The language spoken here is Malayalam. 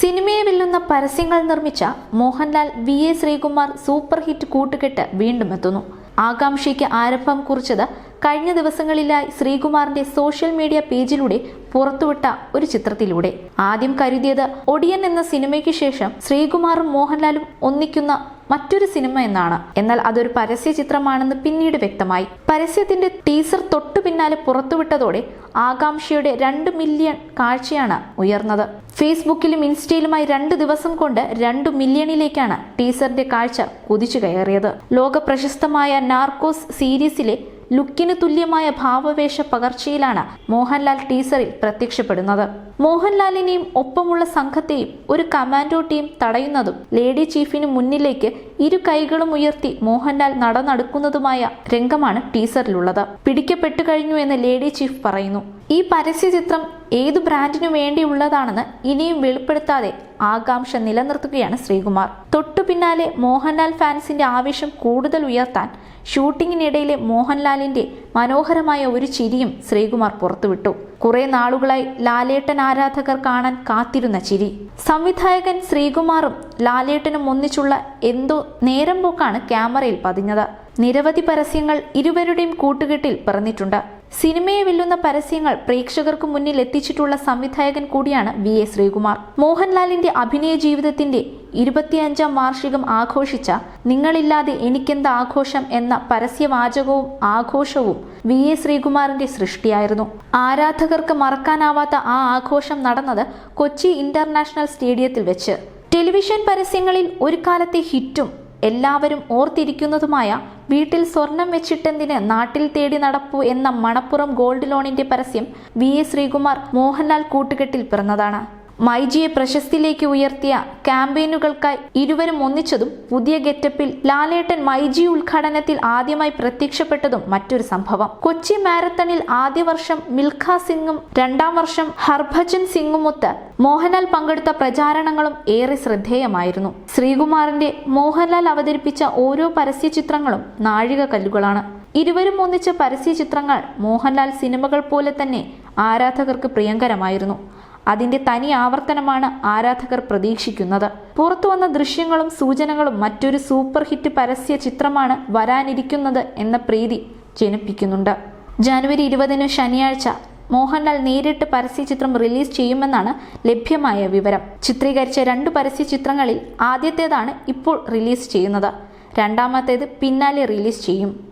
സിനിമയെ വെല്ലുന്ന പരസ്യങ്ങൾ നിർമ്മിച്ച Mohanlal V A Sreekumar super hit കൂട്ടുകെട്ട് വീണ്ടും എത്തുന്നു. ആകാംക്ഷയ്ക്ക് ആരംഭം കുറിച്ചത് കഴിഞ്ഞ ദിവസങ്ങളിലായി ശ്രീകുമാറിന്റെ സോഷ്യൽ മീഡിയ പേജിലൂടെ പുറത്തുവിട്ട ഒരു ചിത്രത്തിലൂടെ. ആദ്യം കരുതിയത് ഒടിയൻ എന്ന സിനിമയ്ക്ക് ശേഷം ശ്രീകുമാറും മോഹൻലാലും ഒന്നിക്കുന്ന മറ്റൊരു സിനിമ എന്നാണ്. എന്നാൽ അതൊരു പരസ്യ ചിത്രമാണെന്ന് പിന്നീട് വ്യക്തമായി. പരസ്യത്തിന്റെ ടീസർ തൊട്ടു പിന്നാലെ പുറത്തുവിട്ടതോടെ ആകാംക്ഷയുടെ രണ്ട് മില്യൺ കാഴ്ചയാണ് ഉയർന്നത്. ഫേസ്ബുക്കിലും ഇൻസ്റ്റയിലുമായി രണ്ട് ദിവസം കൊണ്ട് രണ്ട് മില്യണിലേക്കാണ് ടീസറിന്റെ കാഴ്ച കുതിച്ചു കയറിയത്. ലോക പ്രശസ്തമായ നാർക്കോസ് സീരീസിലെ ലുക്കിന് തുല്യമായ ഭാവവേഷ പകർച്ചയിലാണ് മോഹൻലാൽ ടീസറിൽ പ്രത്യക്ഷപ്പെടുന്നത്. മോഹൻലാലിനെയും ഒപ്പമുള്ള സംഘത്തെയും ഒരു കമാൻഡോ ടീം തടയുന്നതും ലേഡി ചീഫിന് മുന്നിലേക്ക് ഇരു കൈകളും ഉയർത്തി മോഹൻലാൽ നടന്നടുക്കുന്നതുമായ രംഗമാണ് ടീസറിലുള്ളത്. പിടിക്കപ്പെട്ടു കഴിഞ്ഞു എന്ന് ലേഡി ചീഫ് പറയുന്നു. ഈ പരസ്യ ചിത്രം ഏതു ബ്രാൻഡിനു വേണ്ടിയുള്ളതാണെന്ന് ഇനിയും വെളിപ്പെടുത്താതെ ആകാംക്ഷ നിലനിർത്തുകയാണ് ശ്രീകുമാർ. തൊട്ടു പിന്നാലെ മോഹൻലാൽ ഫാൻസിന്റെ ആവേശം കൂടുതൽ ഉയർത്താൻ ഷൂട്ടിങ്ങിനിടയിലെ മോഹൻലാലിന്റെ മനോഹരമായ ഒരു ചിരിയും ശ്രീകുമാർ പുറത്തുവിട്ടു. കുറെ നാളുകളായി ലാലേട്ടൻ ആരാധകർ കാണാൻ കാത്തിരുന്ന ചിരി. സംവിധായകൻ ശ്രീകുമാറും ലാലേട്ടനും ഒന്നിച്ചുള്ള എന്തോ നേരം പോക്കാണ് ക്യാമറയിൽ പതിഞ്ഞത്. നിരവധി പരസ്യങ്ങൾ ഇരുവരുടെയും കൂട്ടുകെട്ടിൽ പിറന്നിട്ടുണ്ട്. സിനിമയെ വെല്ലുന്ന പരസ്യങ്ങൾ പ്രേക്ഷകർക്ക് മുന്നിൽ എത്തിച്ചിട്ടുള്ള സംവിധായകൻ കൂടിയാണ് വി എ ശ്രീകുമാർ. മോഹൻലാലിന്റെ അഭിനയ ജീവിതത്തിന്റെ ഇരുപത്തിയഞ്ചാം വാർഷികം ആഘോഷിച്ച നിങ്ങളില്ലാതെ എനിക്കെന്ത് ആഘോഷം എന്ന പരസ്യവാചകവും ആഘോഷവും വി എ ശ്രീകുമാറിന്റെ സൃഷ്ടിയായിരുന്നു. ആരാധകർക്ക് മറക്കാനാവാത്ത ആ ആഘോഷം നടന്നത് കൊച്ചി ഇന്റർനാഷണൽ സ്റ്റേഡിയത്തിൽ വെച്ച്. ടെലിവിഷൻ പരസ്യങ്ങളിൽ ഒരു കാലത്തെ ഹിറ്റും എല്ലാവരും ഓർത്തിരിക്കുന്നതുമായ വീട്ടിൽ സ്വർണം വെച്ചിട്ടെന്തിന് നാട്ടിൽ തേടി നടപ്പു എന്ന മണപ്പുറം ഗോൾഡ് ലോണിന്റെ പരസ്യം വി എ ശ്രീകുമാർ മോഹൻലാൽ കൂട്ടുകെട്ടിൽ പിറന്നതാണ് മൈജിയെ പ്രശസ്തിയിലേക്ക് ഉയർത്തിയ ക്യാമ്പയിനുകൾക്കായി ഇരുവരും ഒന്നിച്ചതും പുതിയ ഗെറ്റപ്പിൽ ലാലേട്ടൻ മൈജി ഉദ്ഘാടനത്തിൽ ആദ്യമായി പ്രത്യക്ഷപ്പെട്ടതും മറ്റൊരു സംഭവം. കൊച്ചി മാരത്തണിൽ ആദ്യ വർഷം മിൽഖ സിംഗും രണ്ടാം വർഷം ഹർഭജൻ സിംഗുമൊത്ത് മോഹൻലാൽ പങ്കെടുത്ത പ്രചാരണങ്ങളും ഏറെ ശ്രദ്ധേയമായിരുന്നു. ശ്രീകുമാറിന്റെ മോഹൻലാൽ അവതരിപ്പിച്ച ഓരോ പരസ്യ ചിത്രങ്ങളും നാഴിക കല്ലുകളാണ് ഇരുവരും ഒന്നിച്ച പരസ്യ ചിത്രങ്ങൾ മോഹൻലാൽ സിനിമകൾ പോലെ തന്നെ ആരാധകർക്ക് പ്രിയങ്കരമായിരുന്നു. അതിന്റെ തനി ആവർത്തനമാണ് ആരാധകർ പ്രതീക്ഷിക്കുന്നത്. പുറത്തു വന്ന ദൃശ്യങ്ങളും സൂചനകളും മറ്റൊരു സൂപ്പർ ഹിറ്റ് പരസ്യ ചിത്രമാണ് വരാനിരിക്കുന്നത് എന്ന പ്രീതി ജനിപ്പിക്കുന്നുണ്ട്. ജനുവരി ഇരുപതിന് ശനിയാഴ്ച മോഹൻലാൽ നേരിട്ട് പരസ്യ ചിത്രം റിലീസ് ചെയ്യുമെന്നാണ് ലഭ്യമായ വിവരം. ചിത്രീകരിച്ച രണ്ട് പരസ്യ ചിത്രങ്ങളിൽ ആദ്യത്തേതാണ് ഇപ്പോൾ റിലീസ് ചെയ്യുന്നത്. രണ്ടാമത്തേത് പിന്നാലെ റിലീസ് ചെയ്യും.